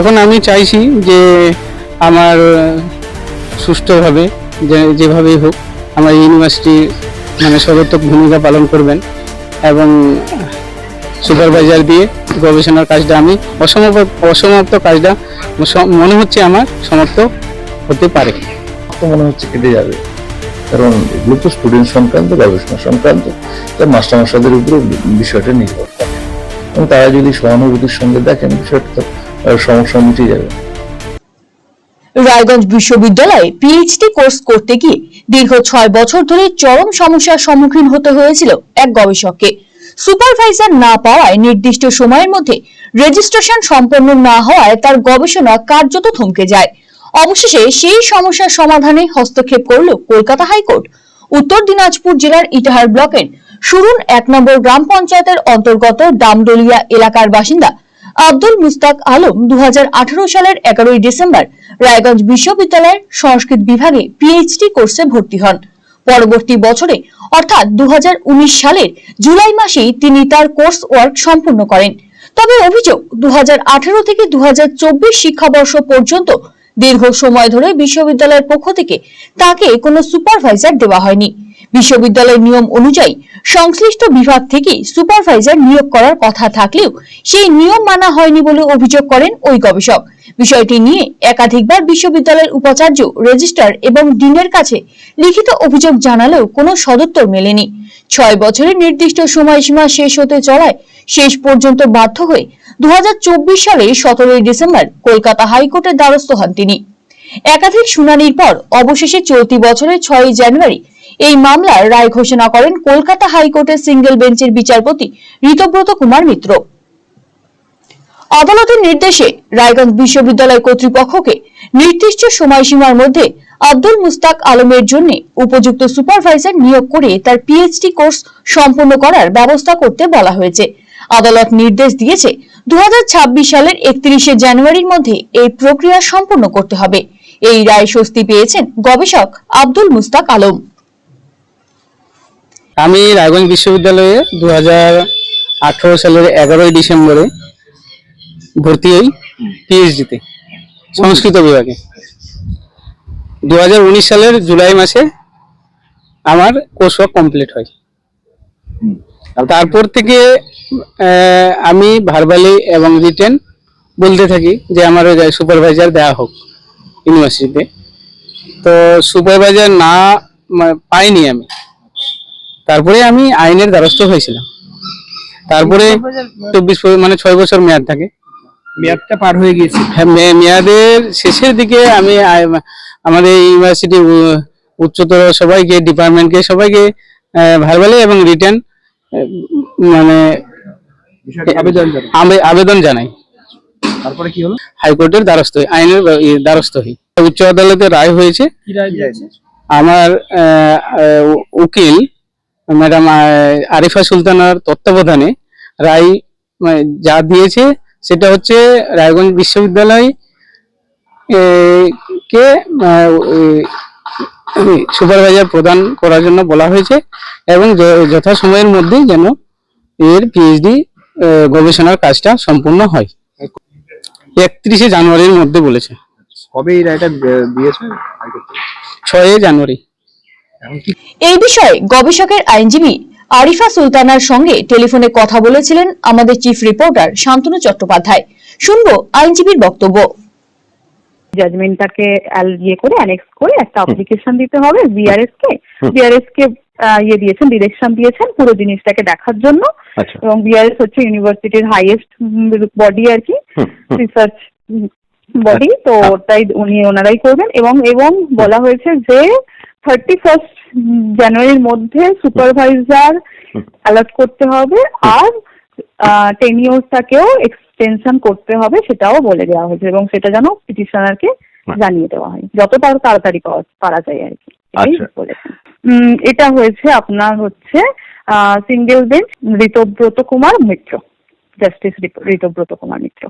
এখন আমি চাইছি যে আমার সুষ্ঠুভাবে যেভাবেই হোক আমার ইউনিভার্সিটি মানে সদর্থক ভূমিকা পালন করবেন এবং সুপারভাইজার দিয়ে গবেষণার কাজটা আমি অসমাপ্ত অসমাপ্ত কাজটা মনে হচ্ছে আমার সমাপ্ত হতে পারে। মনে হচ্ছে কেটে যাবে। কারণ এগুলো তো স্টুডেন্ট সংক্রান্ত, গবেষণা সংক্রান্ত তাই মাস্টারমশাইদের উপরে বিষয়টা নির্ভর করে। এবং তারা যদি সহানুভূতির সঙ্গে দেখেন, বিষয়টা সমস্যা মিটে যাবে। রায়গঞ্জ বিশ্ববিদ্যালয়ে পিএইচডি কোর্স করতে গিয়ে দীর্ঘ ছয় বছর ধরে চরম সমস্যার সম্মুখীন হতে হয়েছিল এক গবেষককে। সুপারভাইজার না পাওয়ায় নির্দিষ্ট সময়ের মধ্যে রেজিস্ট্রেশন সম্পন্ন না হওয়ায় তার গবেষণা কার্যত থমকে যায়। অবশেষে সেই সমস্যার সমাধানে হস্তক্ষেপ করল কলকাতা হাইকোর্ট। উত্তর দিনাজপুর জেলার ইটাহার ব্লকের সুরুন এক নম্বর গ্রাম পঞ্চায়েতের অন্তর্গত ডামডলিয়া এলাকার বাসিন্দা আব্দুল মুস্তাক আলম দু হাজার আঠারো সালের এগারোই ডিসেম্বর রায়গঞ্জ বিশ্ববিদ্যালয়ের সংস্কৃত বিভাগে পিএইচডি কোর্সে ভর্তি হন। পরবর্তী বছরে, অর্থাৎ দু হাজার উনিশ সালের জুলাই মাসেই তিনি তার কোর্স ওয়ার্ক সম্পূর্ণ করেন। তবে অভিযোগ দু হাজার আঠারো থেকে দু হাজার চব্বিশ শিক্ষাবর্ষ পর্যন্ত দীর্ঘ সময় ধরে বিশ্ববিদ্যালয়ের পক্ষ থেকে তাকে কোনো সুপারভাইজার দেওয়া হয়নি। বিশ্ববিদ্যালয়ের নিয়ম অনুযায়ী সংশ্লিষ্ট বিভাগ থেকে সুপারভাইজার নিয়োগ করার কথা থাকলেও সেই নিয়ম মানা হয়নি বলে অভিযোগ করেন ওই গবেষক। বিষয়টি নিয়ে একাধিকবার বিশ্ববিদ্যালয়ের উপাচার্য, রেজিস্ট্রার এবং ডিনের কাছে লিখিত অভিযোগ জানালেও কোনো সদুত্তর মেলেনি। ছয় বছরের নির্দিষ্ট সময়সীমা শেষ হতে চলায় শেষ পর্যন্ত বাধ্য হয়ে দু হাজার চব্বিশ সালে সতেরোই ডিসেম্বর কলকাতা হাইকোর্টের দ্বারস্থ হন তিনি। একাধিক শুনানির পর অবশেষে চলতি বছরের ছয়ই জানুয়ারি এই মামলার রায় ঘোষণা করেন কলকাতা হাইকোর্টের সিঙ্গেল বেঞ্চের বিচারপতি ঋতব্রত কুমার মিত্র। আদালতের নির্দেশে রায়গঞ্জ বিশ্ববিদ্যালয় কর্তৃপক্ষকে নির্দিষ্ট সময়সীমার মধ্যে আব্দুল মুস্তাক আলমের জন্য উপযুক্ত সুপারভাইজার নিয়োগ করে তার পিএইচডি কোর্স সম্পন্ন করার ব্যবস্থা করতে বলা হয়েছে। আদালত নির্দেশ দিয়েছে দু হাজার ছাব্বিশ সালের একত্রিশে জানুয়ারির মধ্যে এই প্রক্রিয়া সম্পন্ন করতে হবে। এই রায় স্বস্তি পেয়েছেন গবেষক আব্দুল মুস্তাক আলম। আমি রায়গঞ্জ বিশ্ববিদ্যালয়ে দু হাজার আঠারো সালের এগারোই ডিসেম্বরে ভর্তি হই পিএইচডিতে সংস্কৃত বিভাগে। দু হাজার উনিশ সালের জুলাই মাসে আমার কোর্স ওয়ার্ক কমপ্লিট হয়। তারপর থেকে আমি ভার্বালি এবং রিটেন বলতে থাকি যে আমার সুপারভাইজার দেওয়া হোক ইউনিভার্সিটিতে তো সুপারভাইজার না মানে, পাইনি আমি। তারপরে আমি আইনের দ্বারস্থ হয়েছিলাম। তারপরে চব্বিশ মানে ছয় বছর মেয়াদ থাকে। মেয়াদটা পার হয়ে গিয়েছে। হ্যাঁ, মেয়াদের শেষের দিকে আমি আমাদের ইউনিভার্সিটি উচ্চতর সবাইকে ডিপার্টমেন্টকে সবাইকে ভারবালি এবং রিটার্ন মানে আবেদন জানাই। তারপরে কি হলো? হাইকোর্টের দ্বারস্থ হই আইনের দ্বারস্থ হই। উচ্চ আদালতে রায় হয়েছে। কি রায় দিয়েছে? আমার উকিল ম্যাডাম আরিফা সুলতানার তত্ত্বাবধানে রায় মানে, যা দিয়েছে সেটা হচ্ছে রায়গঞ্জ বিশ্ববিদ্যালয় কে সুপারভাইজার প্রদান করার জন্য বলা হয়েছে এবং যথাসময়ের মধ্যেই যেন এর পিএইচডি গবেষণার কাজটা সম্পূর্ণ হয়। একত্রিশে জানুয়ারির মধ্যে বলেছে। কবে এই রায়টা দিয়েছে? হাইকোর্ট থেকে? ছয় জানুয়ারি। এই বিষয়ে গবেষকের আইনজীবী আরিফা সুলতানার সঙ্গে টেলিফোনে কথা বলেছিলেন আমাদের চিফ রিপোর্টার শান্তনু চট্টোপাধ্যায়। শুনব আইনজীবীর বক্তব্য। জাজমেন্টটাকে ইয়ে করে অ্যানেক্স করে একটা অ্যাপ্লিকেশন দিতে হবে বিআরএস কে বিআরএস কে ইয়ে দিয়েছেন ডিরেকশন দিয়েছেন পুরো জিনিসটাকে দেখার জন্য। আচ্ছা। এবং বিআরএস হচ্ছে ইউনিভার্সিটির হাইয়েস্ট বডি আর কি। রিসার্চ বডি তো ওটাই উনি ওনারাই করবেন। এবং এবং বলা হয়েছে যে থার্টি ফার্স্ট জানুয়ারির মধ্যে সুপারভাইজার অ্যালার্ট করতে হবে আর টেনিওরটাকেও এক্সটেনশন করতে হবে সেটাও বলে দেওয়া হয়েছে এবং সেটা যেন পিটিশনারকে জানিয়ে দেওয়া হয়। যত তাড়াতাড়ি পাওয়া- পারা যায় আর কি আচ্ছা। এটা হয়েছে আপনার হচ্ছে single bench Rittabrata Kumar Mitra. Justice Rittabrata Kumar Mitra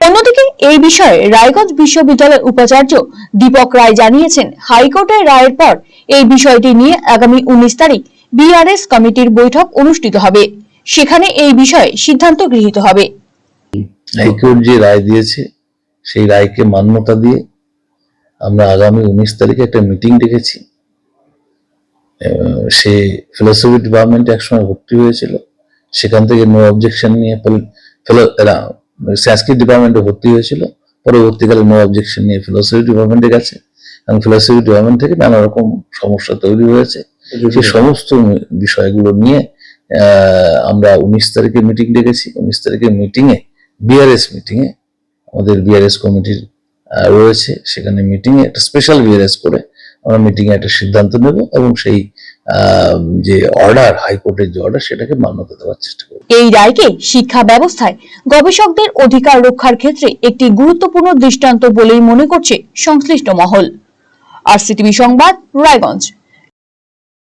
অন্যদিকে এই বিষয়ে রায়গঞ্জ বিশ্ববিদ্যালয়ের উপাচার্য দীপক রায় জানিয়েছেন হাইকোর্টের রায়ের পর এই বিষয়টি নিয়ে আগামী উনিশ তারিখ বিআরএস কমিটির বৈঠক অনুষ্ঠিত হবে। সেখানে এই বিষয়ে সিদ্ধান্ত গৃহীত হবে। হাইকোর্ট যে রায় দিয়েছে সেই রায়কে মান্যতা দিয়ে আমরা আগামী উনিশ তারিখে একটা মিটিং ডেকেছি। আহ, সে ফিলোসফি ডিপার্টমেন্টে একসময় ভর্তি হয়েছিল। সেখান থেকে নো অবজেকশন নিয়ে ফেলো এরা সংস্কৃত ডিপার্টমেন্টে ভর্তি হয়েছিল। পরবর্তীকালে নো অবজেকশন নিয়ে ফিলোসফি ডিপার্টমেন্টে গেছে। এবং ফিলোসফি ডিপার্টমেন্ট থেকে নানা রকম সমস্যা তৈরি হয়েছে। সেই সমস্ত বিষয়গুলো নিয়ে আমরা উনিশ তারিখে মিটিং ডেকেছি। উনিশ তারিখে মিটিংয়ে বিআরএস মিটিংয়ে আমাদের বিআরএস কমিটির রয়েছে। সেখানে মিটিংয়ে একটা স্পেশাল বিআরএস করে আমরা মিটিংয়ে একটা সিদ্ধান্ত নেব এবং সেই যে অর্ডার হাইকোর্টের যে অর্ডার সেটাকে মান্যতা দেওয়ার চেষ্টা করব। এই রায়কে শিক্ষা ব্যবস্থায় গবেষকদের অধিকার রক্ষার ক্ষেত্রে একটি গুরুত্বপূর্ণ দৃষ্টান্ত বলেই মনে করছে সংশ্লিষ্ট মহল। আর সিটিভি সংবাদ, রায়গঞ্জ।